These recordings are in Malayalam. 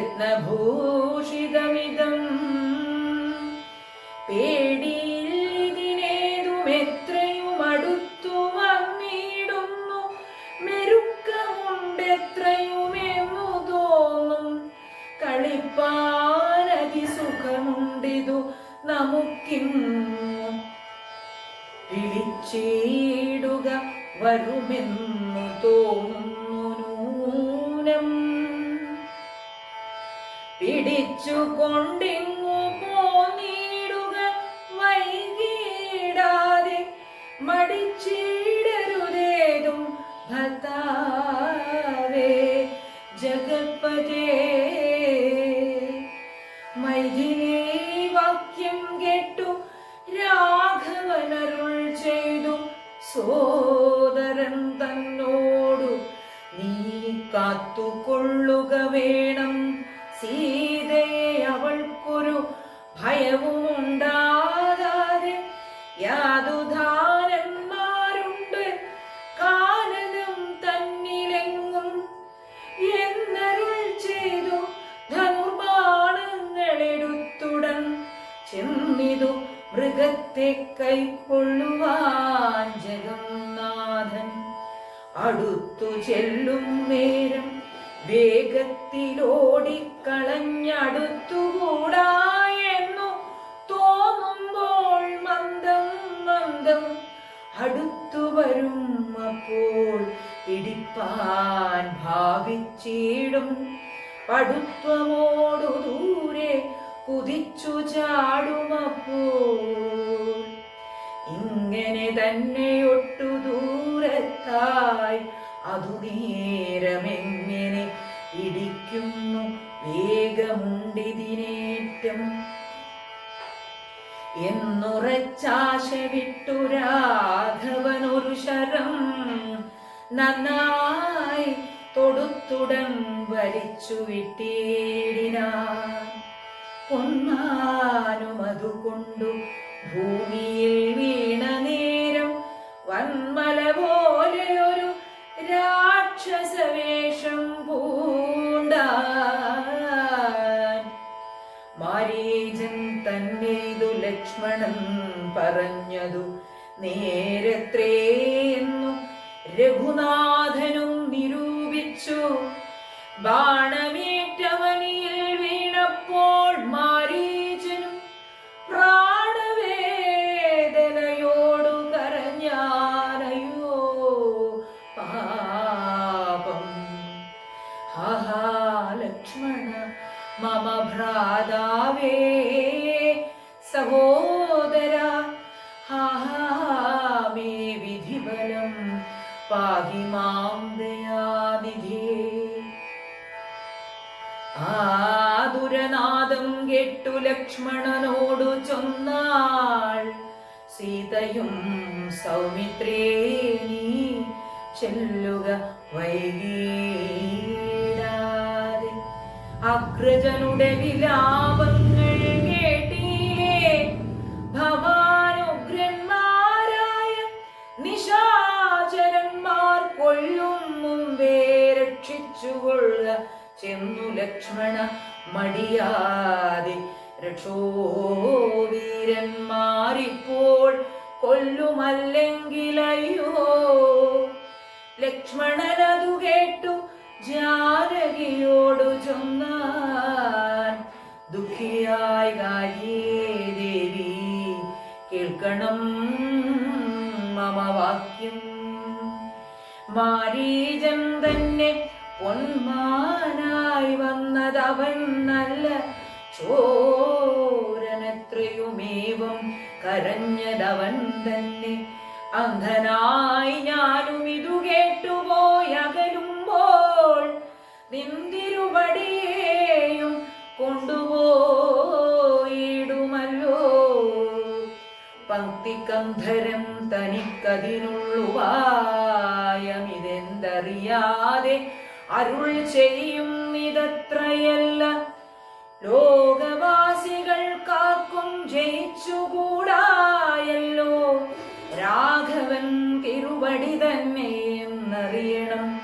രത്നഭൂഷിതമിതം കൊണ്ടിങ്ങു പോന്നിടുക വൈകിടാതെ മടിച്ചിടരുതേതും ഭർത്താവേ ജഗത്പതേ. മൈഥിലി വാക്യം കേട്ടു രാഘവനരുൾ ചെയ്തു സോദരൻ തന്നോടു നീ കാത്തുകൊള്ളുക വേണം അവൾക്കൊരു ഭയവും ഉണ്ടാകാതെ യാതുധാരന്മാരുണ്ട്. കാലനും തന്നിലെങ്ങും എന്നരുൾ ചെയ്തു ധനുർബാണങ്ങളെടുത്തുടൻ ചെമ്മിതു മൃഗത്തെ കൈക്കൊള്ളുവാൻ ജഗന്നാഥൻ. അടുത്തു ചെല്ലും നേരം വേഗത്തിലോടിക്കളഞ്ഞടുത്തുകൂടാ. അടുത്തു വരും അപ്പോൾ പിടിപ്പാൻ ഭാവിച്ചിടും. പടുത്വമോടു ദൂരെ കുതിച്ചു ചാടുമപ്പോൾ ഇങ്ങനെ തന്നെ ഒട്ടു ദൂരത്തായി അതു നേരമെങ്ങനെ ഇടിക്കുന്നു വേഗമുണ്ടിതിനേറ്റം. എന്നുറച്ചാശ വിട്ടു രാഘവനൊരു ശരം നന്നായി തൊടുത്തുടൻ വലിച്ചു വിട്ടേടിനാൻ പൊന്നാനും അതുകൊണ്ടു ലക്ഷ്മണൻ പറഞ്ഞതു നേരത്രേയെന്നു രഘുനാഥനും നിരൂപിച്ചു ബാണമേറ്റവനിയിൽ കേട്ടു ലക്ഷ്മണനോടു ചൊന്നാൾ. സീതയും സൗമിത്രേ ചെല്ലുക വൈകീടാതെ. അഗ്രജനുടെ വിലാപങ്ങൾ കേട്ടില്ലേ ഭവാനുഗ്രന്മാരായ നിശാചരന്മാർ കൊല്ലും മുമ്പേ രക്ഷിച്ചുകൊള്ളുക. ചെന്നു ലക്ഷ്മണ മടിയാതെ രക്ഷോ വീരന്മാരിപ്പോൾ കൊല്ലുമല്ലെങ്കിലയ്യോ? ലക്ഷ്മണനതു കേട്ടു ജാനകിയോടു ചൊന്നാൻ. ദുഃഖിയായി ഗായേ ദേവി കേൾക്കണം മമവാക്യം. മാരീജം തന്നെ പൊന്മാനായി വന്നതവൻ നല്ല ചോരനത്രയുമേവം കരഞ്ഞതവൻ തന്നെ. അന്ധനായി ഞാനും ഇതു കേട്ടുപോയി അകലുമ്പോൾ നിന്തിരുപടിയേയും കൊണ്ടുപോയിടുമല്ലോ. പങ്ക്തികന്ധരം തനിക്കതിനുള്ളുവായമിതെന്തറിയാതെ അരുൾ ചെയ്യും ഇതത്രയല്ല. ലോകവാസികൾക്കാർക്കും ജയിച്ചുകൂടായല്ലോ. രാഘവൻ തിരുവടി തന്നെ എന്നറിയണം.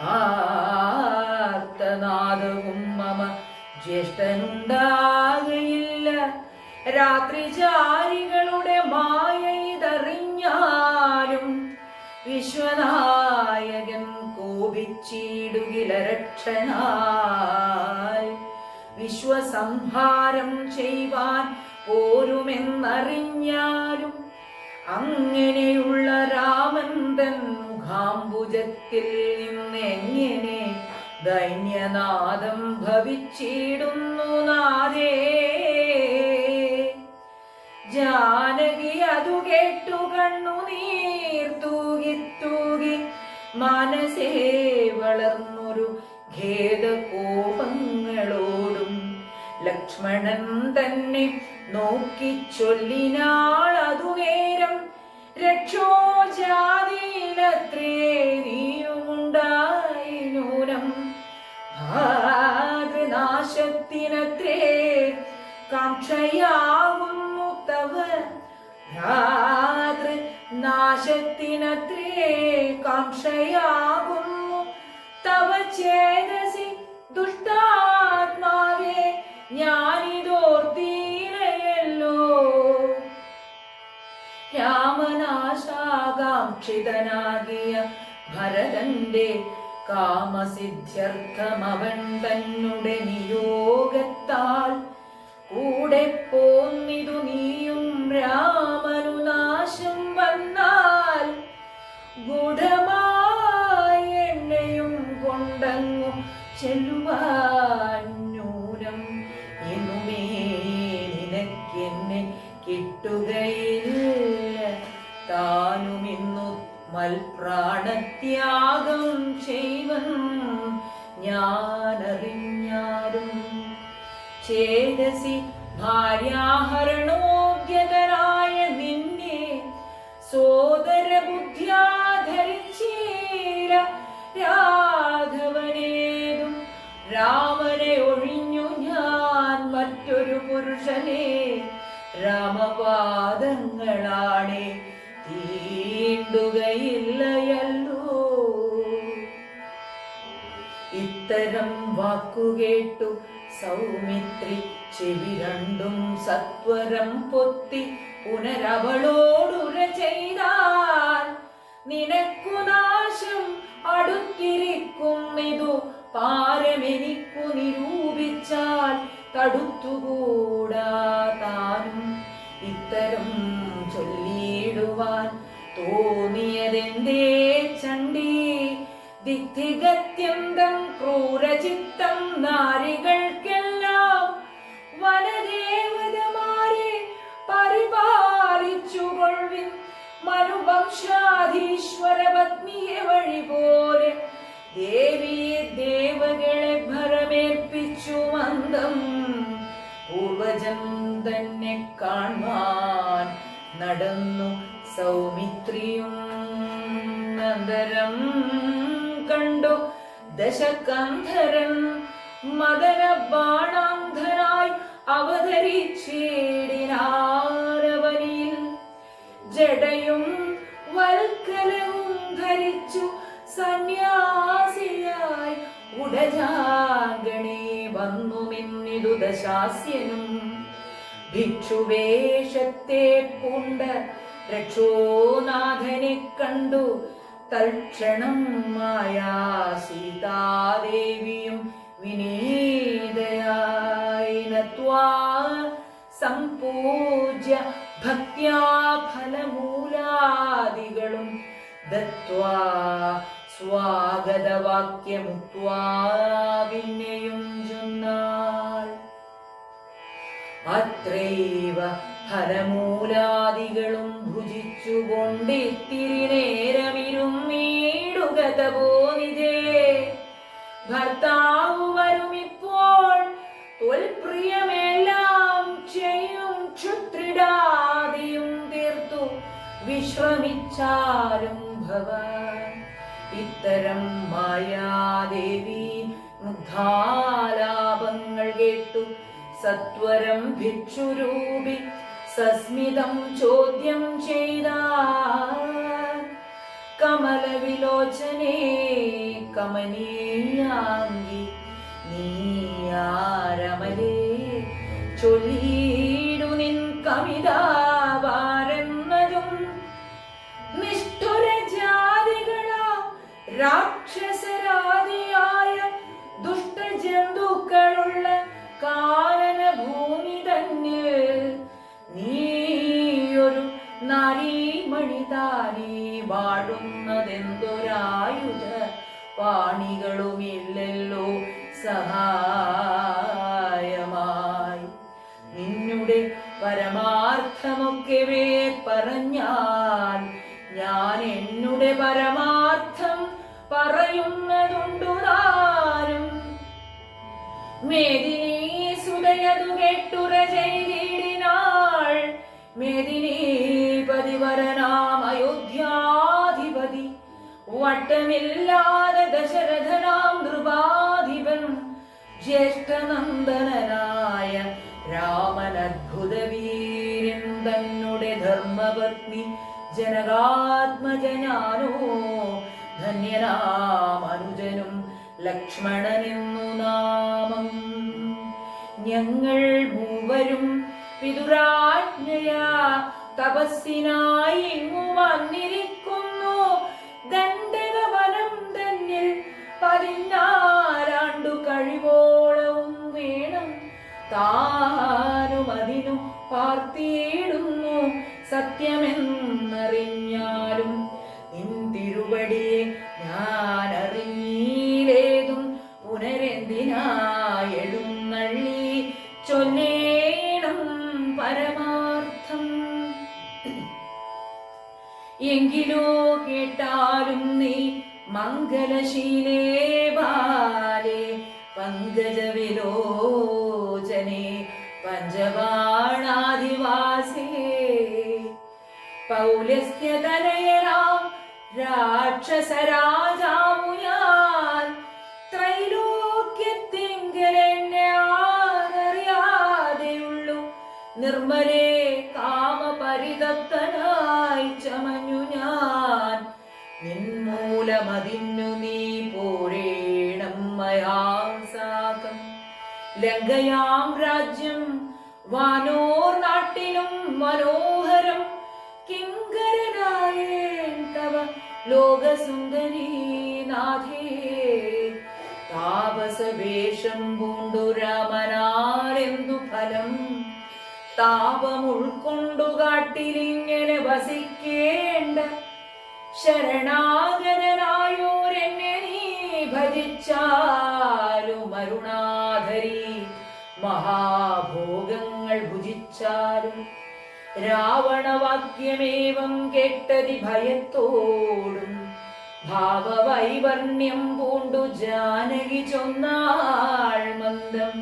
ആർത്തനാദവും മമ ജ്യേഷ്ഠനുണ്ടാകയില്ല. രാത്രിചാരികളുടെ മായ ഇതറിഞ്ഞാലും വിശ്വനായകൻ കോപിച്ചിടുകില രക്ഷനായി വിശ്വസംഹാരം ചെയ്യുവാൻ പോരുമെന്നറിഞ്ഞാലും അങ്ങനെയുള്ള രാമന്തൻ മുഖാംബുജത്തിൽ നിന്നെങ്ങനെ ദൈന്യനാദം ഭവിച്ചിടുന്നു നാരേ ജാനകി അതു കേട്ടു കണ്ണു നീർ തൂകി തൂകി മനസ്സേ വളർന്നൊരു ഖേദകോപങ്ങളോടും ലക്ഷ്മണൻ തന്നെ നോക്കി ചൊല്ലിനാൾ കാക്ഷയാകുന്നു തവ ചേതസി ദുഷ്ടാത്മാവേ ഞാനിതോർത്തീരയല്ലോ രാമനാശാകാംക്ഷിതനാകിയ ഭരതന്റെ കാമസിദ്ധ്യർത്ഥം അവൻ തന്നെ നിയോഗത്താൽ കൂടെ പോന്നിതു നീയും രാമനു ചെല്ലുവാൻ നൂനം എന്നുമേ നിനക്കെന്നെ കിട്ടുകയില്ല. താനുമിന്നു മൽപ്രാണത്യാഗം ചെയ്വൻ. ഞാനറിഞ്ഞാലും ചേതസി ഭാര്യാഹരണോദ്യതനായ നിന്നെ സോദര ബുദ്ധ്യാ രാഘവനെ. രാമനെ ഒഴിഞ്ഞു ഞാൻ മറ്റൊരു പുരുഷനെ. രാമപാദങ്ങളാണെ തീണ്ടുകയില്ലയല്ലോ. ഇത്തരം വാക്കുകേട്ടു സൗമിത്രി ചെവി രണ്ടും സത്വരം പൊത്തി പുനരവളോടുര ചെയ്താൽ Oh. ദശകന്ധരൻ മദന ബാണാന്ധനായി അവതരിച്ചേടിനാരവനിൽ. ജടയും വൽക്കലവും ധരിച്ചു സന്യാസിയായി ഉടജാഗണേ വന്നു മിന്നിതു ദശാസ്യനും. ഭിക്ഷുവേഷത്തെ പൂണ്ട രക്ഷോനാഥനെ കണ്ടു തൽക്ഷണം മായാ സീതാദേവിയും വിനീതയായി നത്വാ സംപൂജ്യ ഭക്യാ ഫലമൂലാദികളും ദത്വാ. സ്വാഗതവാക്യമുക്വാ പിന്നെയും ചൊന്നാൾ. അത്രൈവ ഫലമൂലാദികളും ഭുജിച്ചുകൊണ്ടിത്തിരി നേരമിരുന്നീടുക വിശ്രമിച്ചാലും ഭവാൻ. ഇത്തരം മായാദേവി മുഗ്ധാലാപങ്ങൾ കേട്ടു. സത്വരം ഭിക്ഷുരൂപി സസ്മിതം ചോദ്യം ചെയ്ത കമലവിലോചനേ കമനീയാങ്കി നീയാരമലേ ചൊല്ലിയിടു ദുഷ്ടജന്തുക്കളുള്ള കാനനഭൂമി തന്നിൽ നീയൊരു നാരീമണി താനേ വാഴുന്നതെന്തൊരായുധ പാണികളുമില്ലല്ലോ സഹായമായി. നിന്നുടെ പരമാർത്ഥമൊക്കെവേ പറഞ്ഞാൽ ഞാൻ എന്നുടെ പരമാർത്ഥം പറയുന്നതുണ്ടു താനും മേദിനി വട്ടമില്ലാതെ ദശരഥനാം നൃപാധിപൻ. ജ്യേഷ്ഠനന്ദനായ രാമനദ്ഭുത വീരൻ തന്നെ ധർമ്മപത്നി ജനകാത്മജനാനോ. ധന്യനാം അനുജനും ലക്ഷ്മണനെന്നു നാമം ഞങ്ങൾ മൂവരും പിതുരാജ്ഞയാ. തപസ്സിനായി ഇങ്ങു വന്നിരിക്കുന്നു. ദണ്ഡകവനം തന്നിൽ പതിനാലാണ്ടു കഴിവോളവും വേണം. താനും അതിനും പാർത്തിയിടുന്നു. സത്യമെന്നറിഞ്ഞാലും കേട്ടാലും നീ. മംഗലശീലേ ബാലേ പങ്കജവിലോചനെ പഞ്ചബാണാദിവാസേ പൗലസ്ത്യതനയരാം രാക്ഷസരാജാവു ഞാൻ ത്രൈലോക്യത്തിങ്കലെന്നെ ആകറിയാതെയുള്ളു. നിർമ്മലേ ലങ്കയാം രാജ്യം വാനോർ നാട്ടിലും മനോഹരം. കിങ്കരനായേൻ തവ ലോകസുന്ദരി നാഥേ. താപസവേഷം പൂണ്ടു രാമനാരെന്തു ഫലം. താപം ഉൾക്കൊണ്ടു കാട്ടിലിങ്ങനെ വസിക്കേണ്ട ശരണാഗതനായോരെന്നെ നീ ഭജിച്ചാലും അരുണാധരി മഹാഭോഗങ്ങൾ ഭുജിച്ചാലും. രാവണവാക്യമേവം കേട്ടതി ഭയത്തോടും ഭാവവൈവർണ്യം പൂണ്ടു ജാനകി ചൊന്നാൾ മന്ദം.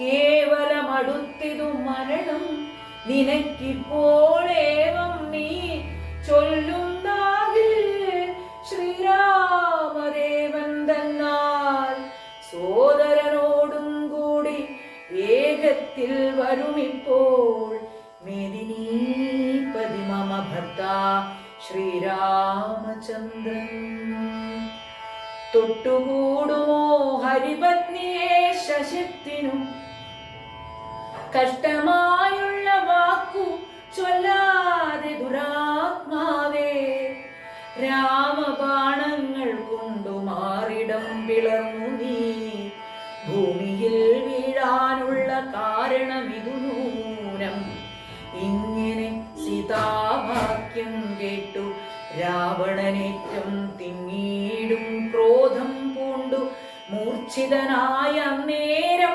കേവലമടുത്തിതു മരണം നിനക്കിപ്പോഴേവം നീ ചൊല്ലുന്നാകിൽ വേഗത്തിൽ വരുമിപ്പോൾ മേദിനീപതി മമ ഭർത്ത ശ്രീരാമചന്ദ്രൻ. തൊട്ടുകൂടുമോ ഹരിപത്നിയെ ശശത്തിനും? കഷ്ടമായുള്ള വാക്കു ചൊല്ലാതെ ദുരാത്മാവേ. രാമബാണങ്ങൾ ലജ്ജിതനായ നേരം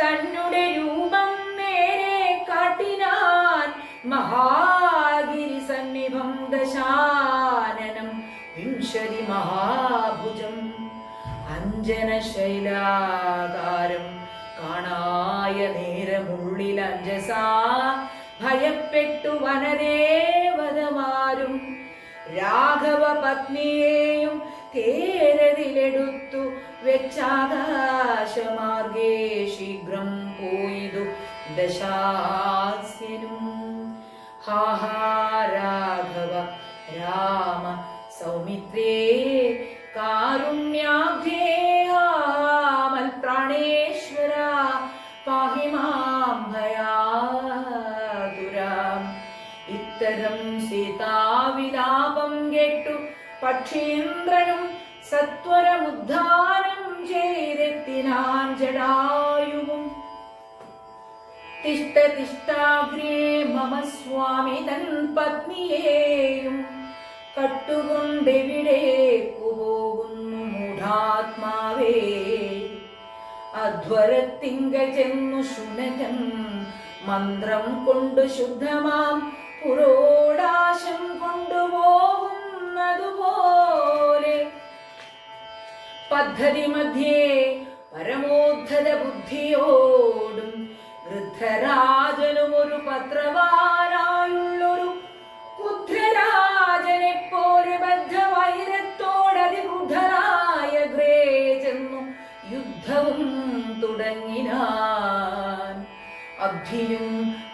തന്നെ രൂപം നേരെ കാട്ടിനാൻ മഹാഗിരി സന്നിഭം ദശാനനം വിംശതി മഹാഭുജം അഞ്ജന ശൈലാകാരം കാണായ നേരമുള്ളിൽ അഞ്ജസാ ഭയപ്പെട്ടു വനദേവതമാരും രാഘവ പത്നിയെയും തേരതിലെടുത്തു വെച്ചാകാശമാർഗേ ശീഘ്രം പോയിതു ദശാസ്യനും. ഹാഹാ രാഘവ രാമ സൗമിത്രേ കാരുണ്യാഭ്യേ ആമൽ പ്രാണേശ്വര പാഹി മാം ഭയാതുരാം ഇത്തരം സീതാവിലാപം കേട്ടു പക്ഷീന്ദ്രനും സത്വരമുദ്ധാനം ചെയ്തെത്തിനാൻ ജടായുവും തിഷ്ട തിഷ്ടാഗ്രേ മമ സ്വാമി തൻ പത്നിയേയും. കട്ടുകൊണ്ടെവിടേക്കു പോകുന്നു മൂഢാത്മാവേ? അധ്വരത്തിങ്കൽ ചെന്നു ശുനകൻ മന്ത്രം കൊണ്ട് ശുദ്ധമാം പുരോടാശം കൊണ്ടുപോകുന്നതുപോലെ. പദ്ധതി മധ്യേ പരമോദ്ധത ബുദ്ധിയോടും വൃദ്ധരാജനും ഒരു പത്രവാനായുള്ളൊരു കുദ്രരാജനെ പോലെ ബദ്ധവൈരത്തോടതിവൃദ്ധനായ ഗ്രേ ചെന്നു യുദ്ധവും തുടങ്ങിനാൻ. അഗ്നിയും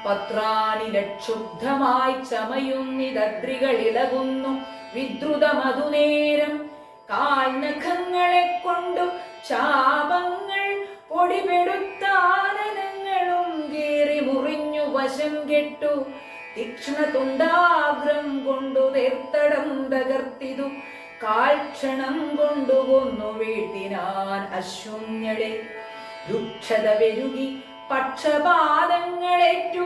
പത്രാണി ലക്ഷുബ്ധമായി ചമയുന്നിതദ്രികൾ ഇളകുന്നു വിദ്രുത മധുനേരം കാൽനഖങ്ങളെ കൊണ്ടു ശാപങ്ങൾ പൊടിപെടുത്താനനങ്ങളും കീറി മുറിഞ്ഞു വശം കെട്ടു. തീക്ഷ്ണ തുണ്ടാഗ്രം കൊണ്ടു നേർത്തടം തകർത്തിതു. കാൽക്ഷണം കൊണ്ടു കൊന്നു വീഴ്ത്തിനാൻ അശ്വന്യളെ രുക്ഷത വെരുകി പക്ഷപാതങ്ങളേറ്റു.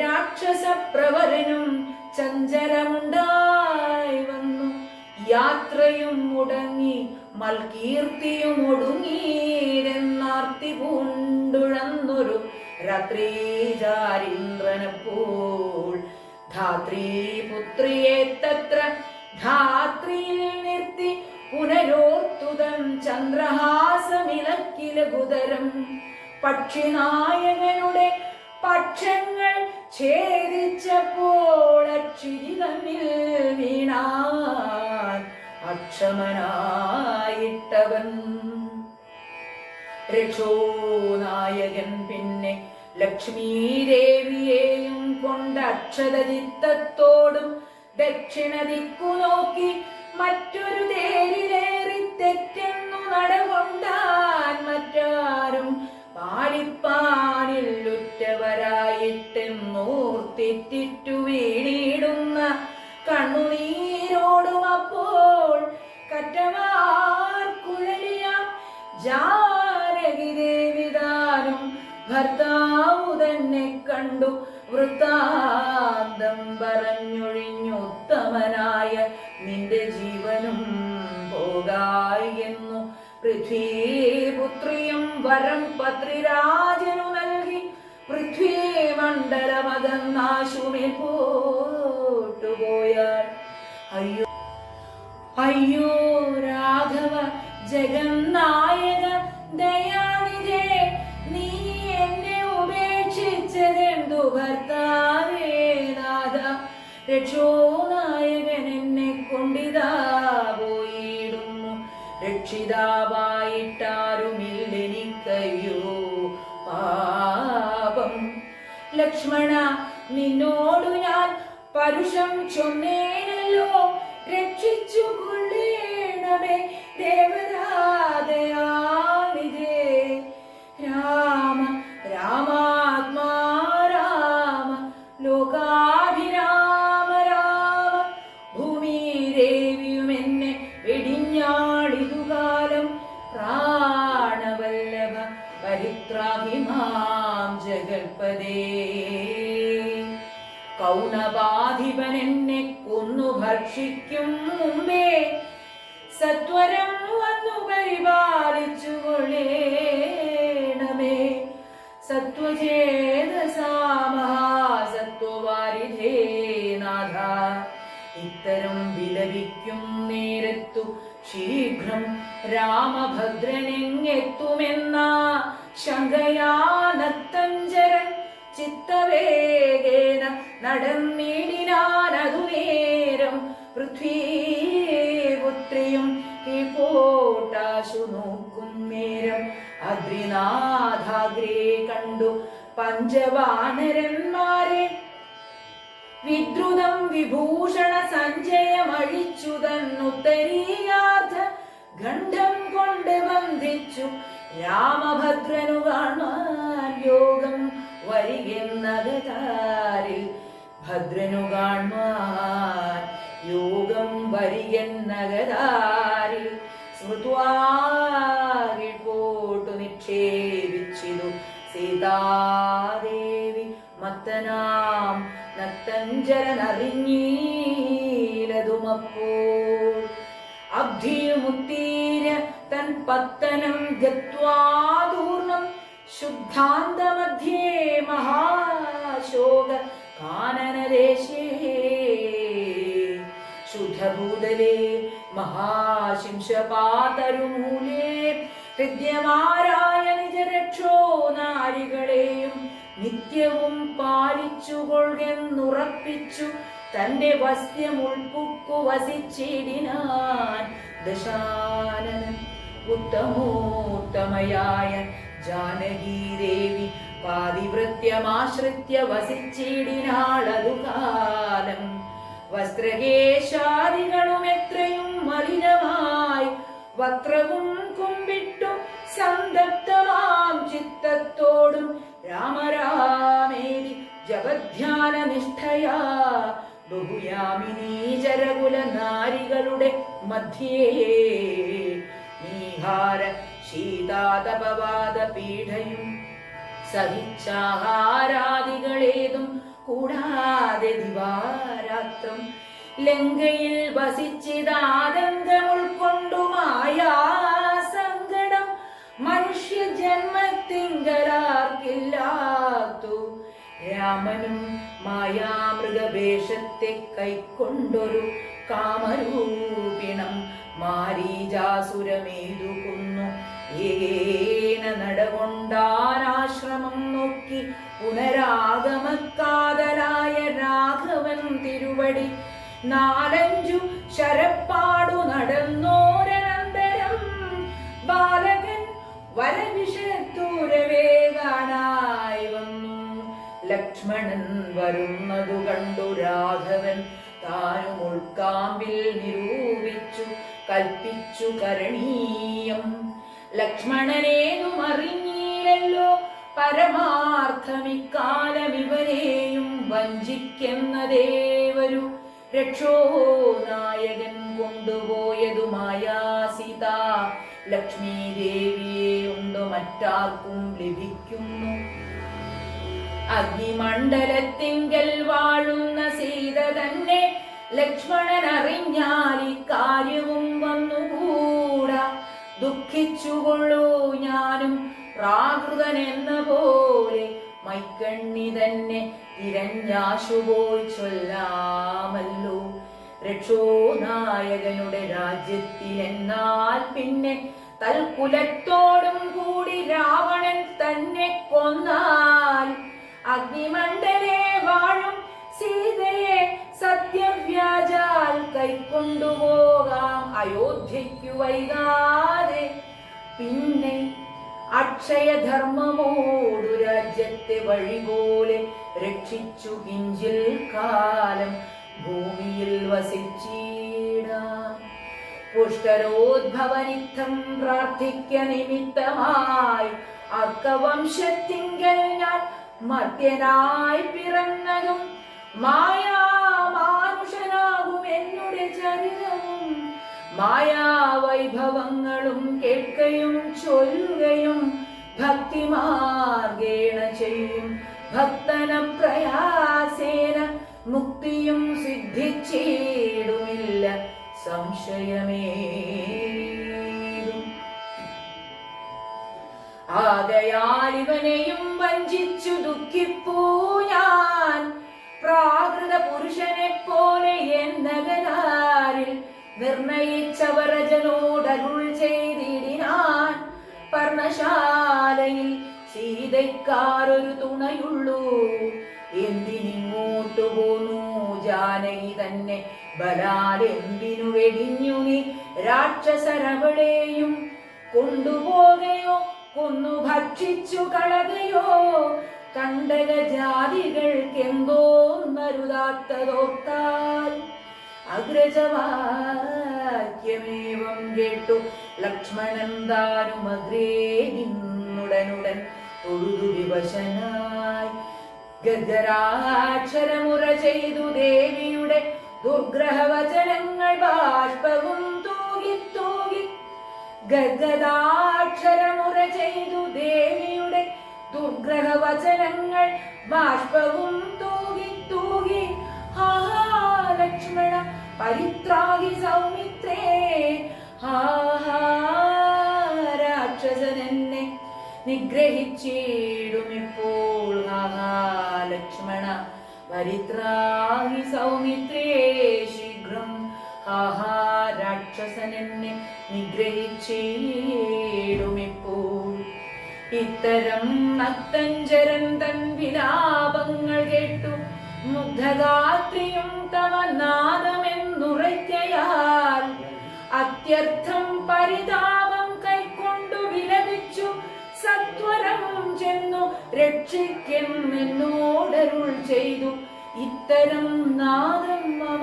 രാക്ഷസ പ്രവരനും ചഞ്ചലമുണ്ടായി വന്നു. യാത്രയും മുടങ്ങി മൽകീർത്തിയും ഒടുങ്ങിയിരുന്നാർത്തി പൂണ്ടുഴന്നൊരു രാത്രീചാരീന്ദ്രനപ്പോൾ ധാത്രീ പുത്രിയെ തത്ര ധാത്രിയിൽ നിർത്തി പുനരോർത്തുതം ചന്ദ്രഹാസമിലക്കിലകുതരം പക്ഷിനായകനുടെ പക്ഷങ്ങൾ ഛേദിച്ചപ്പോൾ അക്ഷിരി തമ്മിൽ വീണാൻ അക്ഷമനായിട്ടവൻ. രക്ഷോനായകൻ പിന്നെ ലക്ഷ്മീദേവിയെയും കൊണ്ട് അക്ഷരചിത്തത്തോടും ദക്ഷിണ ദിക്കു ഉപേക്ഷിച്ചതെന്തു ഭർത്താവേ രക്ഷോ നായകൻ എന്നെ കൊണ്ടിതാ പോയിടുന്നു. രക്ഷിതാവായിട്ടാരുമില്ലെനിക്കയ്യോ പാപം. ലക്ഷ്മണ നിന്നോടു ഞാൻ പരുഷം ചൊന്നേനല്ലോ. രക്ഷിച്ചു കൊള്ളേണമേ ദേവരാധയാനിതേ ഭക്ഷിക്കും മുമ്പേ സത്വരം വന്നു പരിപാലിച്ചു കൊള്ളേണമേ സത്വചേതസാമഹാസത്വവാരിധേ നാഥ ഇത്തരം വിലപിക്കും നേരത്തു ശീഘ്രം രാമഭദ്രനെങ്ങെത്തുമെന്ന ശങ്കയാനത്തഞ്ചരൻ ചിത്തവേഗേന നടന്നിടിനാനതു അദ്രിനാഥാഗ്രേ കണ്ടു പഞ്ചവാനരന്മാരെ. വിദ്രുതം വിഭൂഷണ സഞ്ജയമഴിച്ചു തന്നുത്തരീയാർത്ഥ ഖണ്ഡം കൊണ്ട് ബന്ധിച്ചു രാമഭദ്രനു കാണാൻ യോഗം വരികെന്നകതാരിൽ ഭദ്രനു കാണാൻ നത്തഞ്ചരനറിഞ്ഞീലതുമപ്പോൾ അബ്ധിയുമുത്തീര തൻ പത്തനം ഗത്വാദൂർണം ശുദ്ധാന്തമധ്യേ മഹാശോക കാനനദേശേ ശുദ്ധഭൂതലേ മഹാശിംശപാതരുമൂലേ ഹൃദ്യമാരായ നിജരക്ഷോ നാരികളെയും നിത്യവും പാലിച്ചുകൊള്ളുന്നുറപ്പിച്ചു തന്റെ വസ്ത്യം ഉൾപ്പുക്കു വസിച്ചിടിനാൻ ദശാനനൻ ഉത്തമോത്തമയായ ജാനകീദേവി പാതിവൃത്യമാശ്രിത്യ വസിച്ചിടിനാളതു കാലം. വസ്ത്രകേശാദികളും എത്രയും മലിനമായി വക്രവും കുമ്പിട്ടു സന്തപ്തമാം ചിത്തത്തോടും രാമരാമേരി ജഗധ്യാന നിഷ്ഠയാ ബഹുയാമിനീ ജരകുല നാരികളുടെ മധ്യേ. നീഹാര ശീതാതപവാദ പീഠയും സഹിച്ചാഹാരാദികളേതും കൂടാതെ ദിവാരാത്രം ലങ്കയിൽ വസിച്ചിതാതങ്കം ജന്മത്തിങ്കലാർക്കില്ലാത്തു. രാമനും മായാമൃഗവേഷത്തെ കൈക്കൊണ്ടൊരു കാമരൂപിണം മാരീജാസുരമേതുകുന്നു ഏകേന നടകൊണ്ടാനാശ്രമം നോക്കി പുനരാഗമക്കാതലായ രാഘവൻ തിരുവടി. നാലഞ്ചു ശരപ്പാടു നടന്നോരനന്തരം ബാലകൻ വരവിഷത്തൂരവേ കാണായി വന്നു. ലക്ഷ്മണൻ വരുന്നതു കണ്ടു രാഘവൻ താനും ഉൾക്കാമ്പിൽ നിരൂപിച്ചു കൽപ്പിച്ചു കരണീയം. ലക്ഷ്മണനേതും അറിഞ്ഞീലല്ലോ പരമാർത്ഥമിക്കാലം ഇവരെയും വഞ്ചിക്കുന്നതേവരു രക്ഷോ നായകൻ കൊണ്ടുപോയതുമായ സീത. ലക്ഷ്മി ദേവിയെ ഉണ്ട് മറ്റാർക്കും ലഭിക്കുന്നു. അഗ്നിമണ്ഡലത്തിങ്കൽ വാഴുന്ന സീത തന്നെ ലക്ഷ്മണൻ അറിഞ്ഞാൽ ഇക്കാര്യവും വന്നുകൂടാ. ദുഃഖിച്ചുകൊള്ളൂ ഞാനും പ്രാകൃതൻ എന്ന പോലെ. മൈക്കണ്ണി തന്നെ തിരഞ്ഞാശുപോയി ചൊല്ലാമല്ലോ. രക്ഷോ നായകനുടെ രാജ്യത്തിൽ എന്നാൽ പിന്നെ തൽക്കുലത്തോടും കൂടി രാവണൻ തന്നെ കൊന്നാൽ അഗ്നിമണ്ഡലേ വാഴും. സീതയെ സത്യവ്യാജാൽ കൈക്കൊണ്ടുപോകാം. അയോധ്യയ്ക്ക് വൈകാതെ പിന്നെ അക്ഷയധർമ്മമോടു രാജ്യത്തെ വഴി പോലെ രക്ഷിച്ചു കിഞ്ചിൽ കാലം ഭൂമിയിൽ വസിച്ചിടാം പുഷ്ടരോദ്ഭവനിത്തം പ്രാർത്ഥിക്ക നിമിത്തമായി അർക്കവംശത്തിങ്കൽ ഞാൻ മർത്യനായി പിറന്നതും മായാമാനുഷനാകും എന്നുടെ ചരിതവും മായാവൈഭവങ്ങളും കേൾക്കയും ചൊല്ലുകയും ഭക്തിമാർഗേണ ചെയ്യും. ഭക്തന പ്രയാസേന മുക്തിയും സിദ്ധിച്ചിടുമില്ല. സംശയമേ ഇവനെയും വഞ്ചിച്ചു ദുഃഖിപ്പൂ ഞാൻ. പ്രാകൃത പുരുഷനെ പോലെ എന്നകനാരിൽ നിർണയിച്ചവരജനോടരുൾ ചെയ്തിടിനാൻ. പർണശാലയിൽ സീതയ്ക്കാരൊരു തുണയുള്ളൂ. എന്തിനിങ്ങോട്ടു പോന്നു? ജാനകി തന്നെ ബലാൽ എന്തിനു വെടിഞ്ഞു നീ? രാക്ഷസരവളെയും കൊണ്ടുപോകയോ കൊന്നു ഭക്ഷിച്ചു കളകയോ? കണ്ടക ജാതികൾക്കെന്തോന്നരുതാത്തതോർത്താൽ അഗ്രജവാക്യമേവം കേട്ടു. ലക്ഷ്മണൻ താനും നിന്നുടനുടൻ തൊഴുതു വിവശനായി. ഗജരാക്ഷരമുറ ചെയ്തു ദേവിയുടെ ദുർഗ്രഹവചനങ്ങൾ ബാഷ്പവും തൂകി തൂകി ഗഗദാക്ഷരമുറ ചെയ്തു ദേവിയുടെ ദുർഗ്രഹവചനങ്ങൾ ബാഷ്പവും തൂകി തൂകി. ഹാ ലക്ഷ്മണ പരിത്രാഹി സൗമിത്രേ. ഹാ രാക്ഷസനെന്നെ നിഗ്രഹിച്ചിടുമിപ്പോൾ ഹാ പരിത്രാഹി സൗമിത്രേ ശീഘ്രം. ഹാ രാക്ഷസനെന്നെ നിഗ്രഹിച്ചേടുമിപ്പോൾ. ഇത്തരം നത്തഞ്ചരൻ തൻ വിലാപങ്ങൾ കേട്ടു. മുഗ്ധഗാത്രിയും തവ നാദമെന്നുറയ്ക്കയാൽ അത്യർത്ഥം പരിതാപം രക്ഷിക്കെന്നോടരുൾ ചെയ്തു. ഇത്തരം നാദം മമ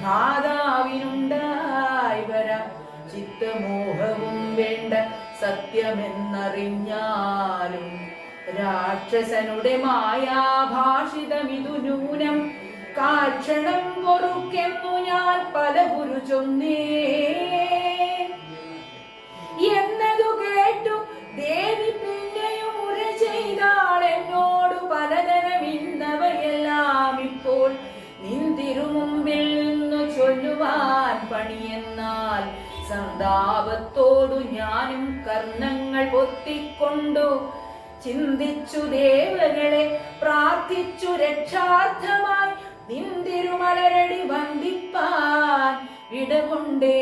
ഭ്രാതാവിനുണ്ടായി വരാം. ചിത്തമോഹവും വേണ്ട സത്യമെന്നറിഞ്ഞാലും രാക്ഷസനുടെ മായാഭാഷിതമിതു നൂനം കാക്ഷണം പൊറുക്കെന്നു ഞാൻ പല ഗുരു ചൊന്നേ. സന്താപത്തോടു ഞാനും കർണങ്ങൾ പൊത്തിക്കൊണ്ടു ചിന്തിച്ചു ദേവകളെ പ്രാർത്ഥിച്ചു രക്ഷാർത്ഥമായി നിന്തിരുമലരടി വന്ദിപ്പാൻ ഇടകൊണ്ടേ